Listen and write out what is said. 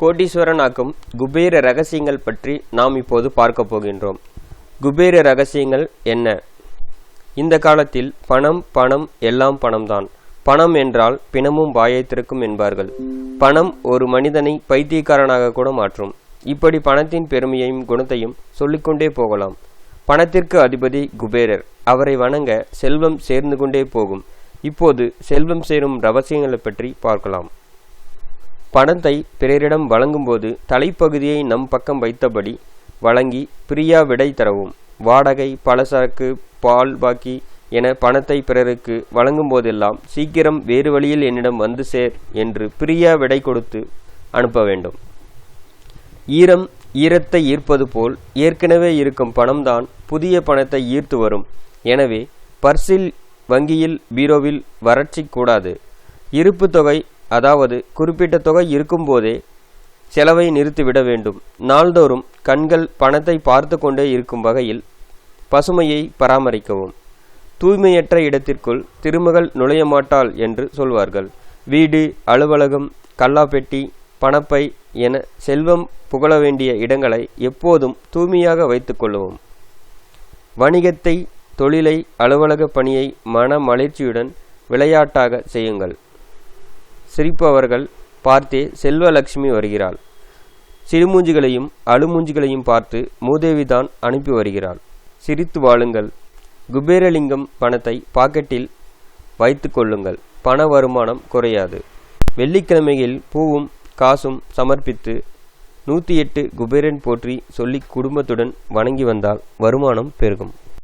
கோடீஸ்வரனாக்கும் குபேர ரகசியங்கள் பற்றி நாம் இப்போது பார்க்க போகின்றோம். குபேர ரகசியங்கள் என்ன? இந்த காலத்தில் பணம் பணம் எல்லாம் பணம்தான். பணம் என்றால் பிணமும் வாயை திறக்கும் என்பார்கள். பணம் ஒரு மனிதனை பைத்தியக்காரனாக கூட மாற்றும். இப்படி பணத்தின் பெருமையையும் குணத்தையும் சொல்லிக்கொண்டே போகலாம். பணத்திற்கு அதிபதி குபேரர். அவரை வணங்க செல்வம் சேர்ந்து கொண்டே போகும். இப்போது செல்வம் சேரும் ரகசியங்களை பற்றி பார்க்கலாம். பணத்தை பிறரிடம் வழங்கும்போது தலைப்பகுதியை நம் பக்கம் வைத்தபடி வழங்கி பிரியா விடை தரவும். வாடகை பலசரக்கு பால் பாக்கி என பணத்தை பிறருக்கு வழங்கும் போதெல்லாம் சீக்கிரம் வேறு வழியில் என்னிடம் வந்து சேர் என்று பிரியா விடை கொடுத்து அனுப்ப வேண்டும். ஈரம் ஈரத்தை ஈர்ப்பது போல் ஏற்கனவே இருக்கும் பணம்தான் புதிய பணத்தை ஈர்த்து வரும். எனவே பர்சில் வங்கியில் பீரோவில் வறட்சி கூடாது. இருப்பு தொகை அதாவது குறிப்பிட்ட தொகை இருக்கும்போதே செலவை நிறுத்திவிட வேண்டும். நாள்தோறும் கண்கள் பணத்தை பார்த்து கொண்டே இருக்கும் வகையில் பசுமையை பராமரிக்கவும். தூய்மையற்ற இடத்திற்குள் திருமகள் நுழைய மாட்டாள் என்று சொல்வார்கள். வீடு அலுவலகம் கல்லாப்பெட்டி பணப்பை என செல்வம் புகழ வேண்டிய இடங்களை எப்போதும் தூய்மையாக வைத்துக்கொள்ளவும் வணிகத்தை தொழிலை அலுவலக பணியை மன மலர்ச்சியுடன் விளையாட்டாக செய்யுங்கள். சிரிப்பவர்கள் பார்த்தே செல்வலட்சுமி வருகிறாள். சிறுமூஞ்சிகளையும் அழுமூஞ்சிகளையும் பார்த்து மூதேவிதான் அனுப்பி வருகிறாள். சிரித்து வாழுங்கள். குபேரலிங்கம் பணத்தை பாக்கெட்டில் வைத்து கொள்ளுங்கள். பண வருமானம் குறையாது. வெள்ளிக்கிழமையில் பூவும் காசும் சமர்ப்பித்து நூற்றி எட்டு குபேரன் போற்றி சொல்லி குடும்பத்துடன் வணங்கி வந்தால் வருமானம் பெருகும்.